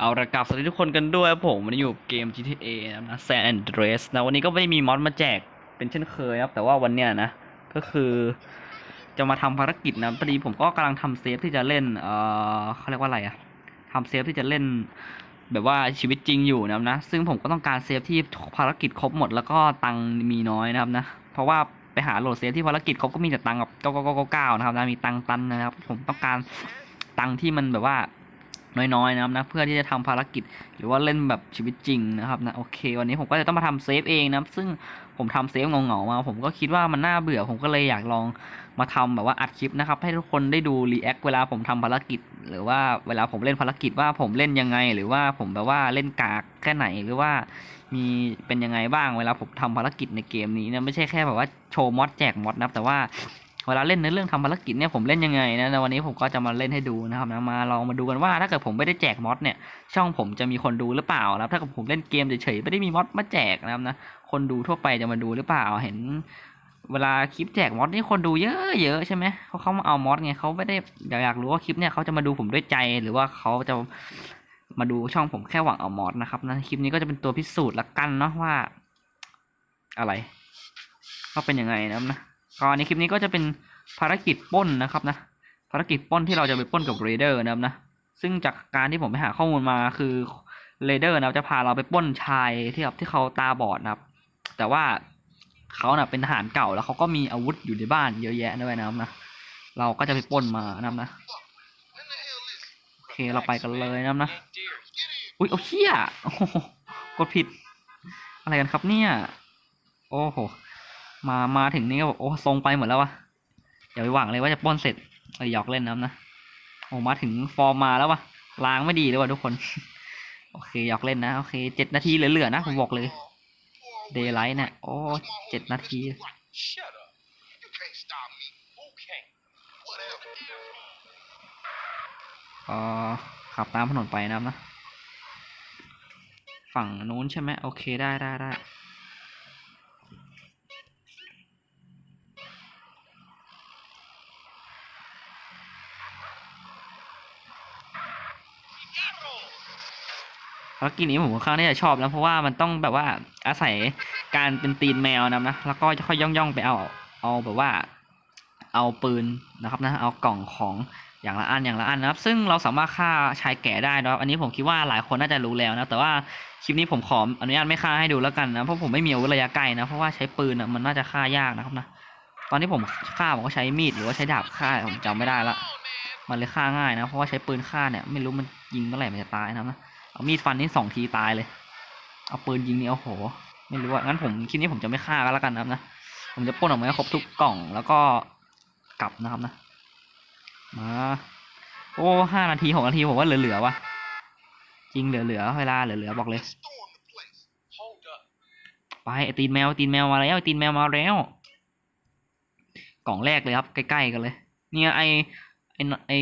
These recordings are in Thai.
เอาละกับสวัสดีทุกคนกันด้วยครับผมวันนี้อยู่เกม GTA นะครับนะ San Andreas นะวันนี้ก็ไม่ได้มีมอดมาแจกเป็นเช่นเคยครับ แต่ว่าวันเนี้ยนะ ก็คือจะมาทำภารกิจนะพอดีผมก็กำลังทำเซฟที่จะเล่นเออเขาเรียกว่าอะไรอะทำเซฟที่จะเล่นแบบว่าชีวิตจริงอยู่นะครับนะ ซึ่งผมก็ต้องการเซฟที่ภารกิจครบหมดแล้วก็ตังมีน้อยนะครับนะ เพราะว่าไปหาโหลดเซฟที่ภารกิจครบก็มีแต่ตังค์แบเก้าเก้าเก้าเก้านะครับนะมีตังตันนะครับ ผมต้องการตังที่มันแบบว่า น้อยๆนะครับนะเพื่อที่จะทำภารกิจหรือว่าเล่นแบบชีวิตจริงนะครับนะโอเค วันนี้ผมก็จะต้องมาทำเซฟเองนะครับซึ่งผมทำเซฟเงาๆมาผมก็คิดว่ามันน่าเบื่อผมก็เลยอยากลองมาทำแบบว่าอัดคลิปนะครับให้ทุกคนได้ดูรีแอคเวลาผมทำภารกิจ หรือว่าเวลาผมเล่นภารกิจว่าผมเล่นยังไง หรือว่าผมแบบว่าเล่นกากแค่ไหนหรือว่ามีเป็นยังไงบ้างเวลาผมทำภารกิจในเกมนี้นะไม่ใช่แค่แบบว่าโชว์มอดแจกมอดนะครับแต่ว่า เวลาเล่นในเรื่องทำภารกิจเนี่ยผมเล่นยังไงนะในวันนี้ผมก็จะมาเล่นให้ดูนะครับนะมาลองมาดูกันว่าถ้าเกิดผมไม่ได้แจกมอดเนี่ย ช่องผมจะมีคนดูหรือเปล่านะครับถ้าเกิดผมเล่นเกมเฉยๆไม่ได้มีมอดมาแจกนะครับนะคนดูทั่วไปจะมาดูหรือเปล่าเห็น เวลาคลิปแจกมอดนี่คนดูเยอะๆใช่ไหมเขาเขามาเอามอดไงเขาไม่ได้อยากอยากรู้ว่าคลิปเนี่ยเขาจะมาดูผมด้วยใจหรือว่าเขาจะมาดูช่องผมแค่หวังเอามอดนะครับนะคลิปนี้ก็จะเป็นตัวพิสูจน์ละกันเนาะว่า อะไรก็เป็นยังไงนะครับนะ ก็ในคลิปนี้ก็จะเป็นภารกิจป้นนะครับนะ ภารกิจป้นที่เราจะไปป้นกับเรเดอร์นะครับนะ ซึ่งจากการที่ผมไปหาข้อมูลมาคือเรเดอร์นะครับจะพาเราไปป้นชายที่แบบที่เขาตาบอดนะครับ แต่ว่าเขาเน่ะเป็นทหารเก่าแล้วเขาก็มีอาวุธอยู่ในบ้านเยอะแยะด้วยนะครับนะ เราก็จะไปป้นมานะครับนะ โอเคเราไปกันเลยนะครับนะ อุ้ยเอาเชี่ยโอ้โหกดผิด อะไรกันครับเนี่ย โอ้โห มามาถึงนี่ก็บอกโอ้ทรงไปหมดแล้ววะอย่าไปหวังเลยว่าจะปล้นเสร็จเอหยอกเล่นนะครับนะโอ้มาถึงฟอร์มมาแล้ววะล้างไม่ดีเลยว่ะทุกคน โอเคหยอกเล่นนะโอเคเจ็ดนาทีเหลือๆนะผมบอกเลยเดย์ไลท์เนี่ยโอ้เจ็ดนาทีก็ขับตามถนนไปนะครับนะ ฝั่งนู้นใช่ไหมโอเคได้ได้ได้ ภารกิจนี้ผมค่อนข้างที่จะชอบนะเพราะว่ามันต้องแบบว่าอาศัยการเป็นตีนแมวนะนะแล้วก็จะค่อยย่องย่องๆไปเอาเอาแบบว่า เอาปืนนะครับนะเอากล่องของอย่างละอันอย่างละอันนะครับ ซึ่งเราสามารถฆ่าชายแก่ได้นะครับอันนี้ผมคิดว่าหลายคนน่าจะรู้แล้วนะ แต่ว่าคลิปนี้ผมขออนุญาตไม่ฆ่าให้ดูแล้วกันนะ เพราะผมไม่มีอาวุธระยะไกลนะ เพราะว่าใช้ปืนนะมันน่าจะฆ่ายากนะครับนะ ตอนที่ผมฆ่าผมก็ใช้มีดหรือว่าใช้ดาบฆ่าผมจำไม่ได้ละ มันเลยฆ่าง่ายนะ เพราะว่าใช้ปืนฆ่าเนี่ยไม่รู้มันยิงเมื่อไหร่มันจะตายนะครับนะ เอามีดฟันนี่สองทีตายเลย เอาปืนยิงนี่โอ้โห ไม่รู้อะงั้นผมคลิปนี้ผมจะไม่ฆ่าก็แล้วกันนะครับนะ ผมจะปล้นออกมาให้ครบทุกกล่องแล้วก็กลับนะครับนะ มา โอ้ห้านาทีหกนาทีผมว่าเหลือๆวะจริงเหลือๆเวลาเหลือๆบอกเลย ไปไอตีนแมวตีนแมวมาแล้วตีนแมวมาแล้ว กล่องแรกเลยครับ ใกล้ๆกันเลย เนี่ยไอไอไอ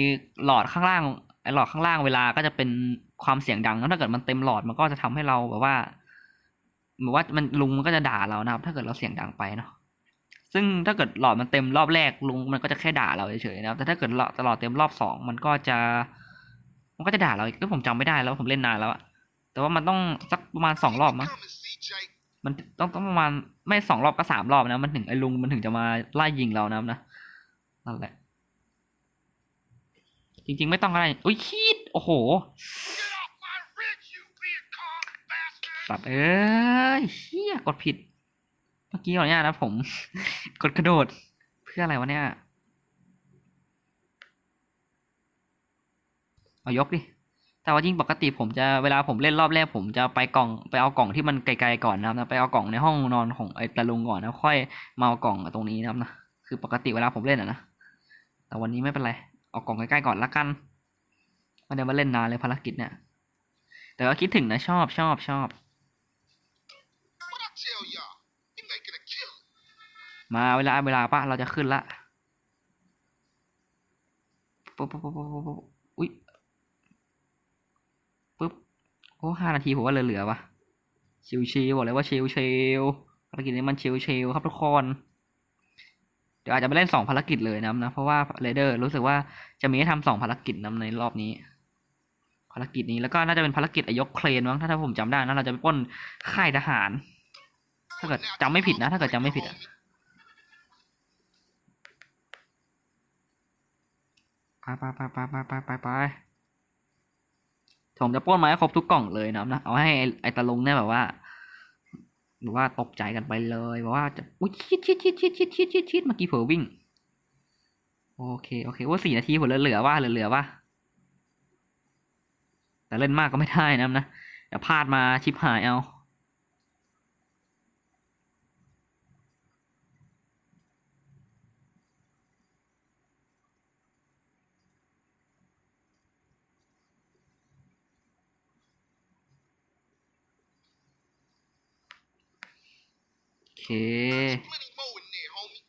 หลอดข้างล่างไอหลอดข้างล่างเวลาก็จะเป็น ความเสียงดังแล้วถ้าเกิดมันเต็มหลอดมันก็จะทำให้เราแบบว่าเหมือนว่ามันลุงมันก็จะด่าเรานะครับ ถ้าเกิดเราเสียงดังไปเนาะซึ่งถ้าเกิดหลอดมันเต็มรอบแรกลุงมันก็จะแค่ด่าเราเฉยๆนะครับแต่ถ้าเกิดหลอดหลอดเต็มรอบสองมันก็จะ มันก็จะด่าเราอีกก็ผมจำไม่ได้แล้วผมเล่นนานแล้วอะแต่ว่ามันต้องสักประมาณสองรอบมั้ง Come and see Jake. มันต้องต้องประมาณไม่สองรอบก็สามรอบนะ มันถึงไอ้ลุงมันถึงจะมาไล่ยิงเรานะครับนะนั่นแหละ จริง ๆ ไม่ต้องอะไรอุ้ยคีดโอ้โห สัตว์เอ้ยเฮียกดผิด เมื่อกี้ขออนุญาตนะผม กดกระโดด เพื่ออะไรวะเนี่ย เอายกดิ แต่ว่ายิ่งปกติผมจะเวลาผมเล่นรอบแรกผมจะไปกล่องไปเอากล่องที่มันไกลๆก่อนนะครับนะไปเอากล่องในห้องนอนของไอ้ตาลุงก่อนนะค่อยมาเอากล่องตรงนี้นะครับนะคือปกติเวลาผมเล่นอะนะ แต่วันนี้ไม่เป็นไร เอากล่องใกล้ๆก่อนละกันไมาเดี๋ยวมาเล่นนานเลยภารกิจเนี่ย แต่ก็คิดถึงนะชอบชอบชอบ มาเวลาเวลาปะเราจะขึ้นละปุ๊บปุ๊บปุ๊บปุ๊บปุ๊บอุ้ยปุ๊บโอ้ห้านาทีผมว่าเหลือๆวะชิวชิวบอกเลยว่าชิวชิวภารกิจนี้มันชิวชิวครับทุกคนเดี๋ยวอาจจะไปเล่นสองภารกิจเลยนะนะเพราะว่าเรเดอร์รู้สึกว่าจะมีให้ทำสองภารกิจนะในรอบนี้ ภารกิจนี้แล้วก็น่าจะเป็นภารกิจอยกเครนมั้งถ้าถ้าผมจำได้นะเราจะไปป้นค่ายทหาร ถ้าเกิดจำไม่ผิดนะ ถ้าเกิดจำไม่ผิดอะ ไปไปไปไปไปไปไปไปผมจะป้นมาให้ครบทุกกล่องเลยนะนะเอาให้ไอ้ตะลงเนี่ยแบบว่าแบบว่าตกใจกันไปเลยแบบว่าจะอุ้ยชิดชิดชิดชิดชิดชิดชิดชิดเมื่อกี้เผลอวิ่ง โอเคโอเคว่าสี่นาทีผมเหลือว่าเหลือว่าแต่เล่นมากก็ไม่ได้นะนะเดี๋ยวพลาดมาชิปหายเอา เค Plenty more in there, homie.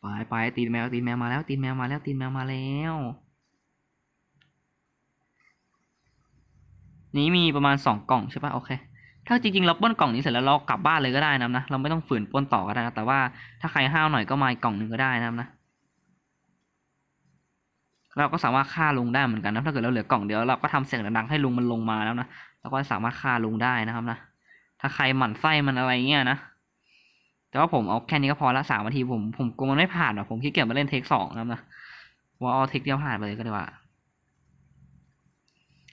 ไปไปตีนแมวตีนแมวมาแล้วตีนแมวมาแล้วตีนแมวมาแล้ว นี้มีประมาณสองกล่องใช่ปะโอเค ถ้าจริงๆเราปล้นกล่องนี้เสร็จแล้วเรากลับบ้านเลยก็ได้นะนะเราไม่ต้องฝืนปล้นต่อก็ได้นะแต่ว่าถ้าใครห้าวหน่อยก็มาอีกกล่องหนึ่งก็ได้นะครับนะ เราก็สามารถฆ่าลุงได้เหมือนกันนะถ้าเกิดเราเหลือกล่องเดียวเราก็ทำเสียงดังๆให้ลุงมันลงมาแล้วนะเราก็สามารถฆ่าลุงได้นะครับนะถ้าใครหมั่นไส้มันอะไรเงี้ยนะแต่ว่าผมเอาแค่นี้ก็พอละสามนาทีผมผมกลัวมันไม่ผ่านอะผมขี้เกียจมาเล่นเทคสองนะครับนะว่าเอาเทคเดียวผ่านไปเลยก็ไดีกว่า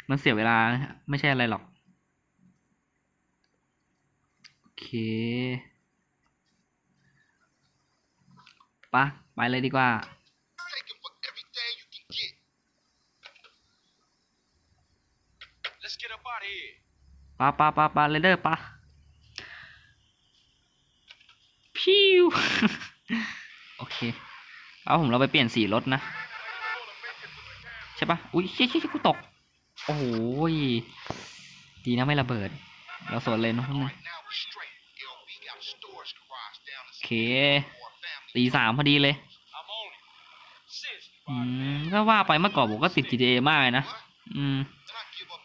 มันเสียเวลาไม่ใช่อะไรหรอกโอเคปะไปเลยดีกว่า ปะปะปะปะเรเดอร์ปะพิวโอเค เอาผมเราไปเปลี่ยนสีรถนะ ใช่ปะอุ้ยเชี่ยเชี่ยเชี่ยกูตก โอ้โหยดีนะไม่ระเบิด เราสวนเลนนะพวกนี้ Right now we're straight. LB got a storage garage down the โอเค street for a family. ตีสามพอดีเลย I'm on it. Sis, อืมก็ว่าไปเมื่อก่อนผมก็ติด GTA มากเลยนะ what? อืม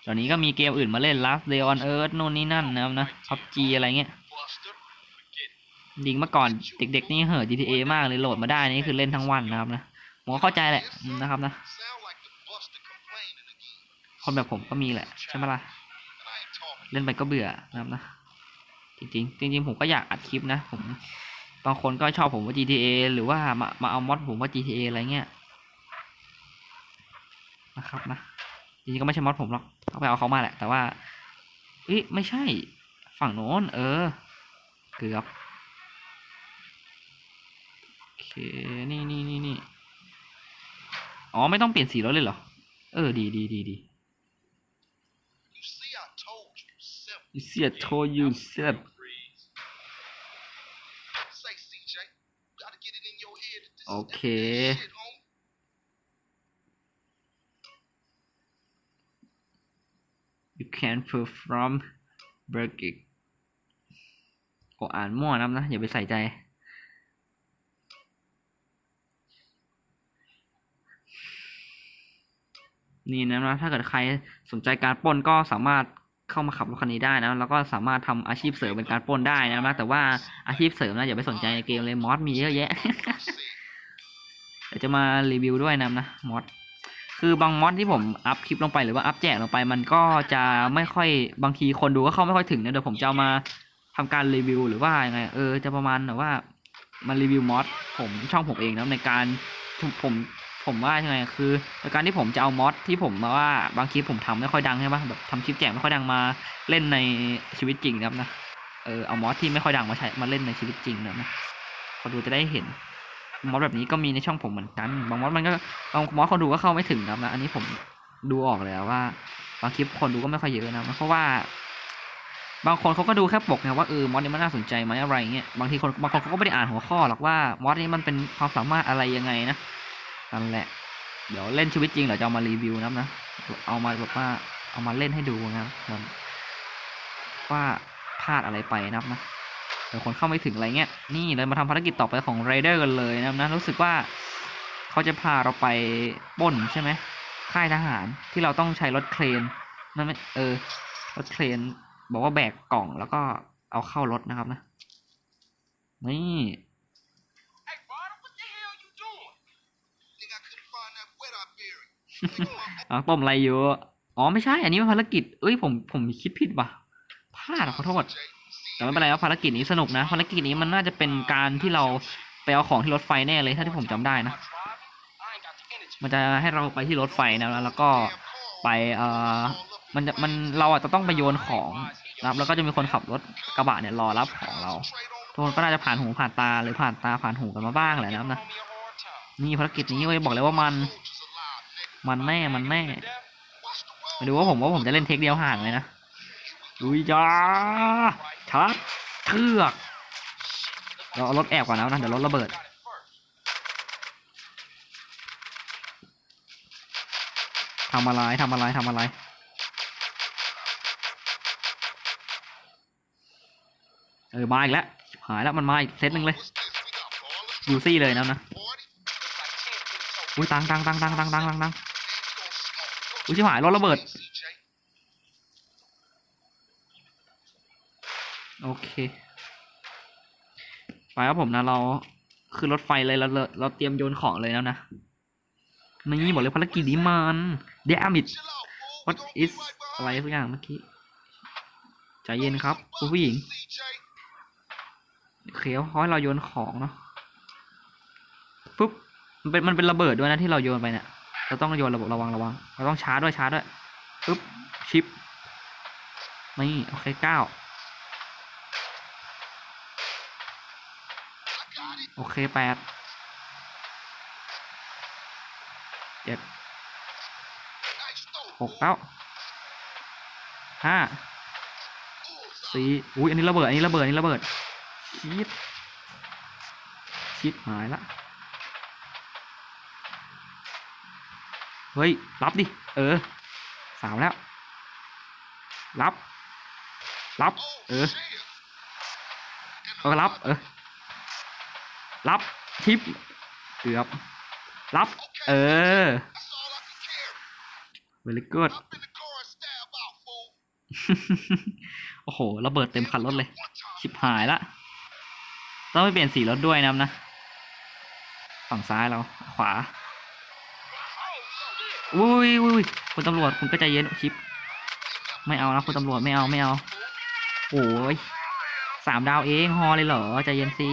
ตอนนี้ก็มีเกมอื่นมาเล่น Last Day on Earth นู่นนี่นั่นนะครับนะ PUBG อะไรเงี้ยจริงเมื่อก่อนเด็กๆนี่เห่อ GTA มากเลยโหลดมาได้นี่คือเล่นทั้งวันนะครับนะผมก็เข้าใจแหละนะครับนะ คนแบบผมก็มีแหละ ใช่ไหมล่ะ เล่นไปก็เบื่อนะครับนะ จริงๆ จริงๆ ผมก็อยากอัดคลิปนะ ผมบางคนก็ชอบผมว่า GTA หรือว่ามามาเอามอดผมว่า GTA อะไรเงี้ยนะครับนะจริงๆก็ไม่ใช่มอดผมหรอก เขาไปเอาเขามาแหละ แต่ว่าเอ้ยไม่ใช่ฝั่งโน้น เออ เกือบโอเคนี่นี่นี่นี่อ๋อ ไม่ต้องเปลี่ยนสีรถเลยเหรอ เออ ดีดีดีดี You see, I told you. Simple. You see I told you said Say, CJ, you gotta you can perform break it โออ่านมั่วนะนะ อย่าไปใส่ใจ นี่นะนะ ถ้าเกิดใครสนใจการป้นก็สามารถเข้ามาขับรถคันนี้ได้นะ แล้วก็สามารถทำอาชีพเสริมเป็นการป้นได้นะนะ แต่ว่าอาชีพเสริมนะ อย่าไปสนใจในเกมเลยมอสมีเยอะแยะ เดี๋ยวจะมารีวิวด้วยนะนะมอด คือบางมอดที่ผมอัพคลิปลงไปหรือว่าอัพแจกลงไปมันก็จะไม่ค่อยบางทีคนดูก็เข้าไม่ค่อยถึงนะเดี๋ยวผมจะามาทำการรีวิวหรือว่ายังไงเออจะประมาณแบบว่ามารีวิวมอดผมช่องผมเองนะในการผมผมว่ายังไงคือในการที่ผมจะเอามอดที่ผมมาว่าบางคลิปผมทำไม่ค่อยดังใช่ปะแบบทำคลิปแจกไม่ค่อยดังมาเล่นในชีวิตจริงนะครับนะเออเอามอดที่ไม่ค่อยดังมาใช้มาเล่นในชีวิตจริงนะคนดูจะได้เห็น มอสแบบนี้ก็มีในช่องผมเหมือนกัน บางมอสมันก็บางมอสคนดูก็เข้าไม่ถึงนะครับนะอันนี้ผมดูออกแล้วว่าบางคลิปคนดูก็ไม่ค่อยเยอะนะเพราะว่า บางคนเขาก็ดูแค่ปกนะว่าเออมอสนี้มันน่าสนใจไหมอะไรเงี้ยบางทีคนบางคนเขาก็ไม่ได้อ่านหัวข้อหรอกว่ามอสนี้มันเป็นความสามารถอะไรยังไงนะนั่นแหละ เดี๋ยวเล่นชีวิตจริงเดี๋ยวจะเอามารีวิวนะนะเอามาแบบว่าเอามาเล่นให้ดูนะครับแบบว่าพลาดอะไรไปนะครับนะ เดี๋ยวคนเข้าไม่ถึงอะไรเงี้ย นี่เลยมาทำภารกิจต่อไปของไรเดอร์กันเลยนะนะรู้สึกว่าเขาจะพาเราไปป้นใช่ไหมค่ายทหารที่เราต้องใช้รถเครนนั่นไม่เออรถเครนบอกว่าแบกกล่องแล้วก็เอาเข้ารถนะครับนะนี่อ๋อต้มอะไรอยู่ อ๋อไม่ใช่ อันนี้มันภารกิจ เอ้ยผมผมคิดผิดว่ะพลาดขอโทษ แต่ไม่เป็นไรครับภารกิจนี้สนุกนะ ภารกิจนี้มันน่าจะเป็นการที่เราไปเอาของที่รถไฟแน่เลยถ้าที่ผมจำได้นะ มันจะให้เราไปที่รถไฟนะแล้วก็ไปเอ่อมันจะมันเราอาจจะต้องไปโยนของนะครับแล้วก็จะมีคนขับรถกระบะเนี่ยรอรับของเรา ทุกคนก็น่าจะผ่านหูผ่านตาหรือผ่านตาผ่านหูกันมาบ้างแหละนะครับนะนี่ภารกิจนี้เว้ยบอกเลยว่ามัน มันแน่มันแน่มาดูว่าผมว่าผมจะเล่นเทคเดียวห่างเลยนะลุยจ้า ชาร์จเทือก เราเอารถแอบก่อนแล้นะ เดี๋ยวรถระเบิด ทำอะไร ทำอะไร ทำอะไร เออ มาอีกแล้ว หายแล้วมันมาอีกเซตหนึ่งเลยยูซี่เลยนะนะ อุ้ยตังตังตังตังตังตังตังอุ้ยชิบหายรถระเบิด โอเค ไปครับผมนะเราคือรถไฟเลยเราเราเตรียมโยนของเลยแล้วนะนี่บอกเลยภารกิจนี้มันเดมิด what is อะไรสักอย่างเมื่อกี้ใจเย็นครับคุณผู้หญิงเคเขาให้เราโยนของเนาะปุ๊บมันเป็นมันเป็นระเบิดด้วยนะที่เราโยนไปเนี่ยเราต้องโยนระบบระวังระวังเราต้องชาร์จด้วยชาร์จด้วยปุ๊บชิปนี่โอเคเก้า โอเคแปดเจ็ดหกแล้วห้าสี่อุ้ยอันนี้ระเบิด อันนี้ระเบิด อันนี้ระเบิดชิดชิดหายละ เฮ้ย รับดิ เออ สามแล้ว รับ รับ เออ เออ รับ เออ รับชิปเกือบ รับ เออ very good โอ้โห ระเบิดเต็มคันรถเลย ชิบหายละ ต้องไปเปลี่ยนสีรถด้วยนะนะ ฝั่งซ้ายเรา ขวา อุ้ยอุ้ยอุ้ยคุณตำรวจคุณก็ใจเย็นชิป ไม่เอานะคุณตำรวจไม่เอาไม่เอา โอ้ยสามดาวเอง ฮอเลยเหรอ ใจเย็นสิ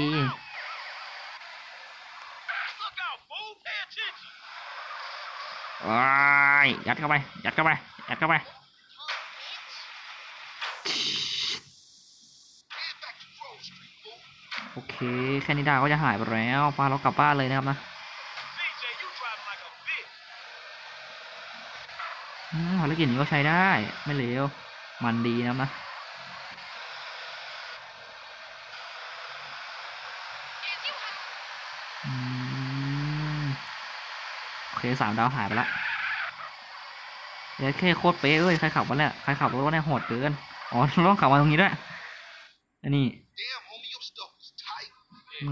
ยยัดเข้าไป ยัดเข้าไป ยัดเข้าไป โอเค แค่นี้ดาวก็จะหายไปแล้วพาเรากลับบ้านเลยนะครับนะอืมภารกิจนี้ก็ใช้ได้ ไม่เลว มันดีนะครับนะ สามดาวหายไปละเดี๋ยวแค่โคตรเป๊ะเอ้ยใครขับวะเนี่ยใครขับรถวะเนี่ยโหดเกินอ๋อต้องขับมาตรงนี้ด้วยอันนี้ Damn, homie, your stuff was tight. อื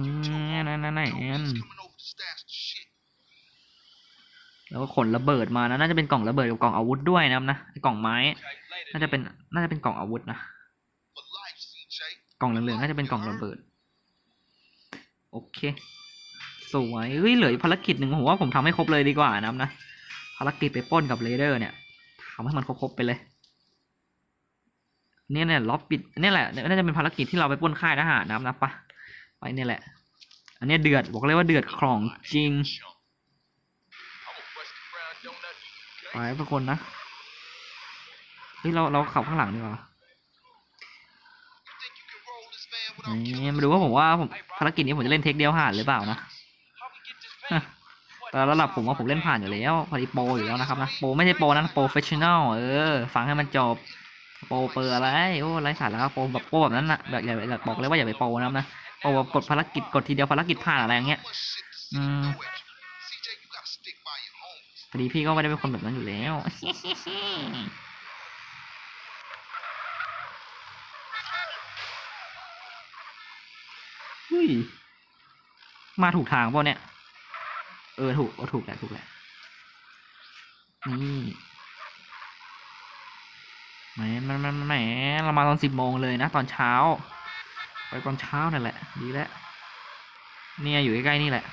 มนั่นนั่นนั่น Yo, นั่น he's coming over to stash the shit. แล้วก็ขนระเบิดมานะน่าจะเป็นกล่องระเบิดกับกล่องอาวุธด้วยนะครับนะไอ้กล่องไม้ น่าจะเป็นน่าจะเป็นกล่องอาวุธนะ For life, CJ. กล่องเหลืองๆน่าจะเป็นกล่องระเบิด โอเค สวยเฮ้ยเหลืออีกภารกิจหนึ่งผมว่าผมทำให้ครบเลยดีกว่านะครับนะภารกิจไปปล้นกับเรเดอร์เนี่ยทำให้มันครบๆไปเลยเนี่ยเนี่ยล็อบปิดเนี่ยแหละน่าจะเป็นภารกิจที่เราไปปล้นค่ายทหารนะครับนะปะไปเนี่ยแหละ อันเนี้ยเดือดบอกเลยว่าเดือดของจริง I'm a Western Brown donut. ไปทุกคนนะเฮ้ยเราเราขับข้างหลังดีกว่า You think you can roll this van without นี่ killing มาดูว่าผมว่าผมภารกิจนี้ผมจะเล่นเทคเดียวผ่านหรือเปล่านะฮะ แต่ระดับผมว่าผมเล่นผ่านอยู่แล้วพอดีโปรอยู่แล้วนะครับนะโปรไม่ใช่โปรนะโปรเฟชชั่นอลเออฟังให้มันจบโปรเปอร์อะไรโอ้ไรสาระโปรแบบโปรแบบนั้นนะแบบอย่าบอกเลยว่าอย่าไปโปรนะครับนะโปรแบบกดภารกิจกดทีเดียวภารกิจผ่านอะไรอย่างเงี้ย much shit to Mm. see with you. CJ, you gotta stick by your homies. พอดีพี่ก็ไม่ได้เป็นคนแบบนั้นอยู่แล้วเฮ้ยมาถูกทางเปล่าเนี่ย ออถูกเออถูกแหละถูกแหละนี่แหมแหมแหมเรามาตอนสิบโมงเลยนะ ตอนเช้า ไปตอนเช้านั่นแหละ ดีแล้วเนี่ยอยู่ใกล้ๆนี่แหละ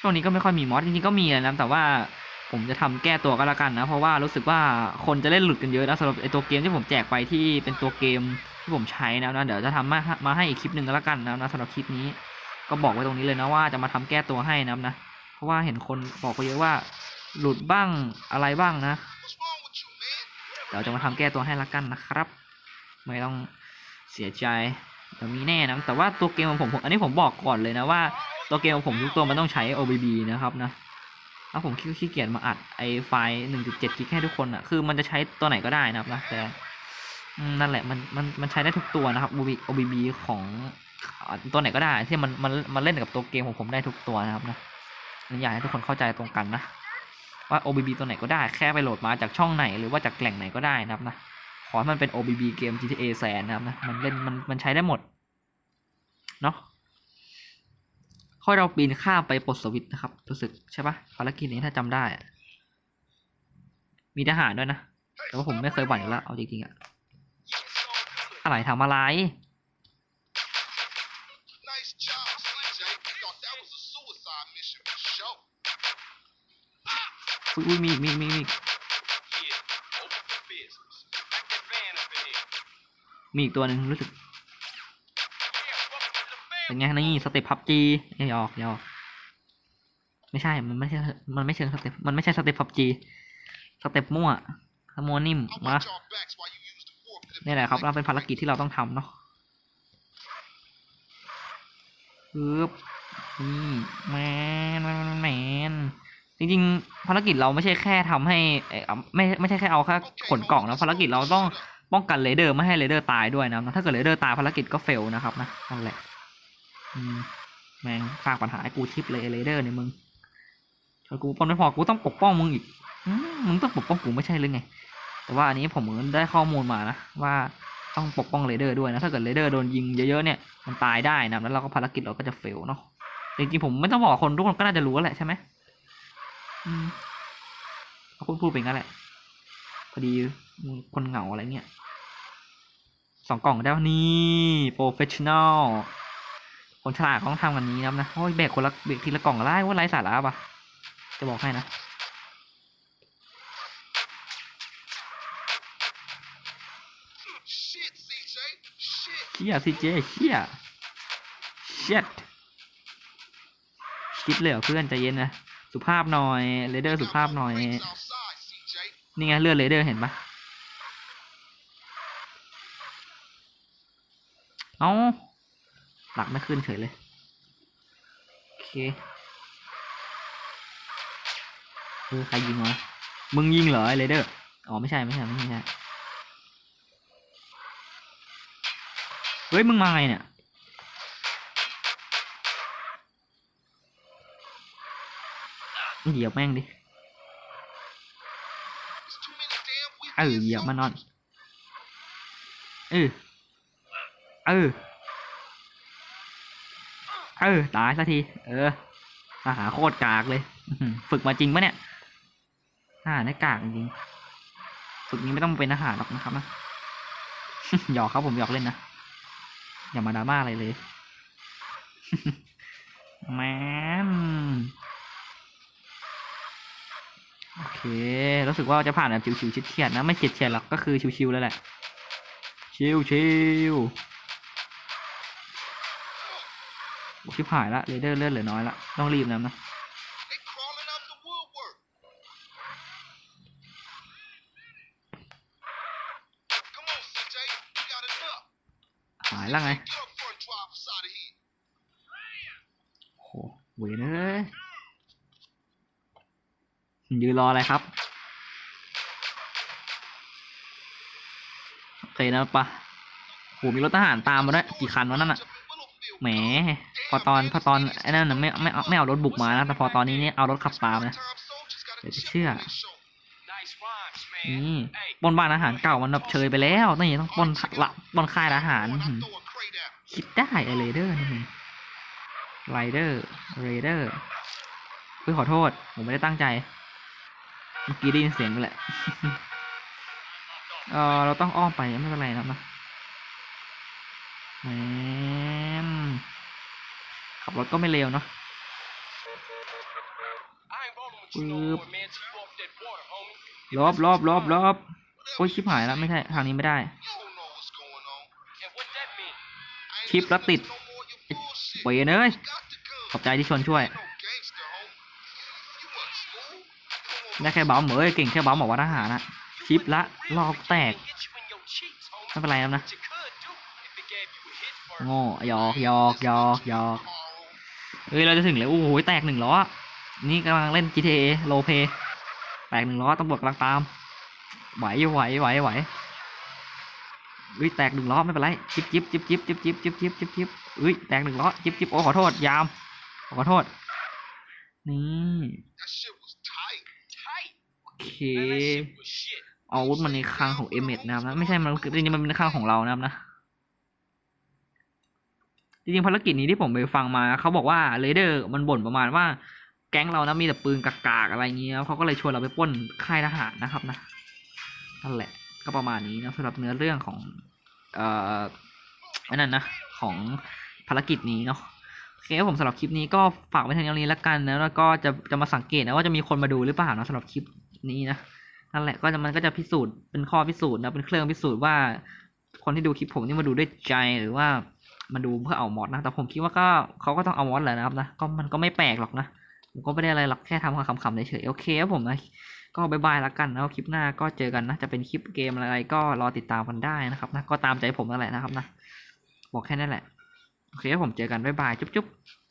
ช่วงนี้ก็ไม่ค่อยมีมอสจริงๆก็มีนะแต่ว่าผมจะทำแก้ตัวก็แล้วกันนะ เพราะว่ารู้สึกว่าคนจะเล่นหลุดกันเยอะนะสำหรับไอตัวเกมที่ผมแจกไปที่เป็นตัวเกมที่ผมใช้นะนะเดี๋ยวจะทำมามาให้อีกคลิปหนึ่งก็แล้วกันนะนะสำหรับคลิปนี้ ก็บอกไว้ตรงนี้เลยนะว่าจะมาทำแก้ตัวให้นะนะ เพราะว่าเห็นคนบอกไปเยอะว่า หลุดบ้างอะไรบ้างนะเดี๋ยวจะมาทำแก้ตัวให้ละกันนะครับ ไม่ต้องเสียใจเดี๋ยวมีแน่นะแต่ว่าตัวเกมของผมอันนี้ผมบอกก่อนเลยนะว่าตัวเกมของผมทุกตัวมันต้องใช้ OBB นะครับนะถ้าผมขี้เกียจมาอัดไอไฟล์1.7กิกให้ทุกคนอะคือมันจะใช้ตัวไหนก็ได้นะครับนะแต่นั่นแหละมันมันมันใช้ได้ทุกตัวนะครับ OBB ของ ตัวไหนก็ได้ที่มันมันมันเล่นกับตัวเกมของผมได้ทุกตัวนะครับนะอันนี้อยากให้ทุกคนเข้าใจตรงกันนะว่า OBB ตัวไหนก็ได้แค่ไปโหลดมาจากช่องไหนหรือว่าจากแหล่งไหนก็ได้นะครับนะขอให้มันเป็น OBB เกม GTA แสนนะครับนะมันเล่นมันมันใช้ได้หมดเนาะค่อยเราปีนข้ามไปปลดสวิตนะครับรู้สึกใช่ปะภารกิจนี้ถ้าจำได้ มีทหารด้วยนะแต่ว่าผมไม่เคยหวั่นอยู่แล้วเอาจริงๆอะอะไรทำอะไร อุ้ยอุ้ยมีมีมีมีมีอีกตัวหนึ่งรู้สึกเป็นไงนี่สเต็ปพับจีเอยออกยอกไม่ใช่มันไม่ใช่มันไม่เชิงสเต็ปมันไม่ใช่สเต็ปพับจีสเต็ปมั่วสมัวนิ่มมานี่แหละครับเราเป็นภารกิจที่เราต้องทำเนาะปึ๊บนี่แมนแมนแมน จริงๆภารกิจเราไม่ใช่แค่ทำให้ไม่ไม่ใช่แค่เอาแค่ขนกล่องนะภารกิจเราต้องป้องกันเรเดอร์ไม่ให้เรเดอร์ตายด้วยนะถ้าเกิดเรเดอร์ตายภารกิจก็เฟลนะครับนะนั่นแหละแม่งสร้างปัญหาให้กูชิปเลยเรเดอร์เนี่ยมึงถ้ากูปนไม่พอกูต้องปกป้องมึงอีกมึงต้องปกป้องกูไม่ใช่หรือไง แต่ว่าอันนี้ผมได้ข้อมูลมานะว่าต้องปกป้องเรเดอร์ด้วยนะถ้าเกิดเรเดอร์โดนยิงเยอะๆเนี่ยมันตายได้นะแล้วเราก็ภารกิจเราก็จะเฟลเนาะจริงๆผมไม่ต้องบอกคนทุกคนก็น่าจะรู้แหละใช่ไหม เขาพูดพูดไปงั้นแหละ พอดีคนเหงาอะไรเงี้ยสองกล่องได้วนี่โปรเฟชชั่นอลคนฉลาดเขาต้องทำกันนี้นะนะโอ้ยแบกคนละแบกทีละกล่องได้ว่าไร้สาระปะจะบอกให้นะเชี่ยซีเจเชี่ยเช็ดคิดเลยเหรอเพื่อนใจเย็นนะ สุภาพหน่อยเรเดอร์สุภาพหน่อย Rates outside, CJ. นี่ไงเลือดเรเดอร์เห็นปะเอ้าหลักไม่ขึ้นเฉยเลย โอเคเออใครยิงวะมึงยิงเหรอไอเรเดอร์ อ๋อไม่ใช่ไม่ใช่ไม่ใช่ไม่ใช่ เฮ้ยมึงมาไงเนี่ย เหยียบแม่งดิเออเหยียบมานอนเออเออเออตายสักที เออทหารโคตรกากเลยฝึกมาจริงปะเนี่ยทหารได้กากจริงฝึกนี้ไม่ต้องเป็นทหารหรอกนะครับนะหยอกครับผมหยอกเล่นนะอย่ามาดราม่าอะไรเลยแมน โอเค รู้สึกว่าจะผ่านแบบชิวๆชิดเฉียดนะ ไม่เฉียดเฉียดหรอก ก็คือชิวๆเลยแหละ ชิวชิวโอ้ชิบหายละเรเดอร์เลือดเหลือน้อยละ ต้องรีบนะนะ หายละไงโหเวยเนย ยืนรออะไรครับ โอเคนะปะโหมีรถทหารตามมาด้วยกี่คันวะนั่นอะแหม พอตอนพอตอนไอ้นั่นน่ะไม่ไม่ไม่เอารถบุกมานะแต่พอตอนนี้เนี่ยเอารถขับตามนะเดี๋ยวจะเชื่อนี่ปนบ้านอาหารเก่ามันแบบเชยไปแล้วนี่ต้องปนละปนค่ายอาหาร คิดได้ไอเรเดอร์นี่ไรเดอร์เรเดอร์เฮ้ยขอโทษ ผมไม่ได้ตั้งใจ มื่อกี้ได้ยินเสียงแหละเออเราต้องอ้อมไปไม่เป็นไรนะนะแหมขับรถก็ไม่เร็วเนาะปึ๊บลบลบลบลบโอ้ยชิบหายแล้วไม่ใช่ทางนี้ไม่ได้ ชิปแล้วติด no more of your bullshit. เวยเนยขอบใจที่ชนช่วย ได้แค่บัมเอ้ยเก่งแค่บัมบอกว่าทหารอะชิปละลอกแตกไม่เป็นไรนะโง่หยอกหยอกหยอกหยอกเอ้ยเราจะถึงแล้วโอ้โหแตกหนึ่งล้อนี่กำลังเล่น GTA โลเพแตกหนึ่งล้อตำรวจกำลังตามไหวไหวไหวไหวเอ้ยแตกหนึ่งล้อไม่เป็นไรจิบจิบจิบจิบจิบจิบจิบจิบจิบจิบเอ้ยแตกหนึ่งล้อจิบจิบโอ้ขอโทษยามขอโทษนี่ เคอาวุธมันในคลังของเอเมดนะครับนะไม่ใช่มันจริงๆมันเป็นคลังของเรานะครับนะจริงๆภารกิจนี้ที่ผมไปฟังมาเขาบอกว่าเรเดอร์มันบ่นประมาณว่า แก๊งเรานะมีแต่ปืนกากๆอะไรเงี้ยเขาก็เลยชวนเราไปป้นค่ายทหารนะครับนะนั่นแหละ ก็ประมาณนี้นะสำหรับเนื้อเรื่องของ เอ่ออันนั้นนะของภารกิจนี้เนาะโอเคผมสำหรับคลิปนี้ก็ฝากไว้เท่านี้แล้วกันนะแล้วก็จะจะมาสังเกตนะว่าจะมีคนมาดูหรือเปล่านะสำหรับคลิป นี้นะนั่นแหละก็จะมันก็จะพิสูจน์เป็นข้อพิสูจน์นะเป็นเครื่องพิสูจน์ว่า คนที่ดูคลิปผมนี่มาดูด้วยใจหรือว่ามาดูเพื่อเอามอดนะ แต่ผมคิดว่าก็เขาก็ต้องเอามอดแหละนะครับนะก็มันก็ไม่แปลกหรอกนะผมก็ไม่ได้อะไรหรอกแค่ทำคำๆเฉยๆโอเคครับผมนะก็บายบายแล้วกันนะคลิปหน้าก็เจอกันนะ จะเป็นคลิปเกมอะไรก็รอติดตามกันได้นะครับนะก็ตามใจผมนั่นแหละนะครับนะบอกแค่นั้นแหละโอเคผมเจอกันบายบายจุ๊บๆ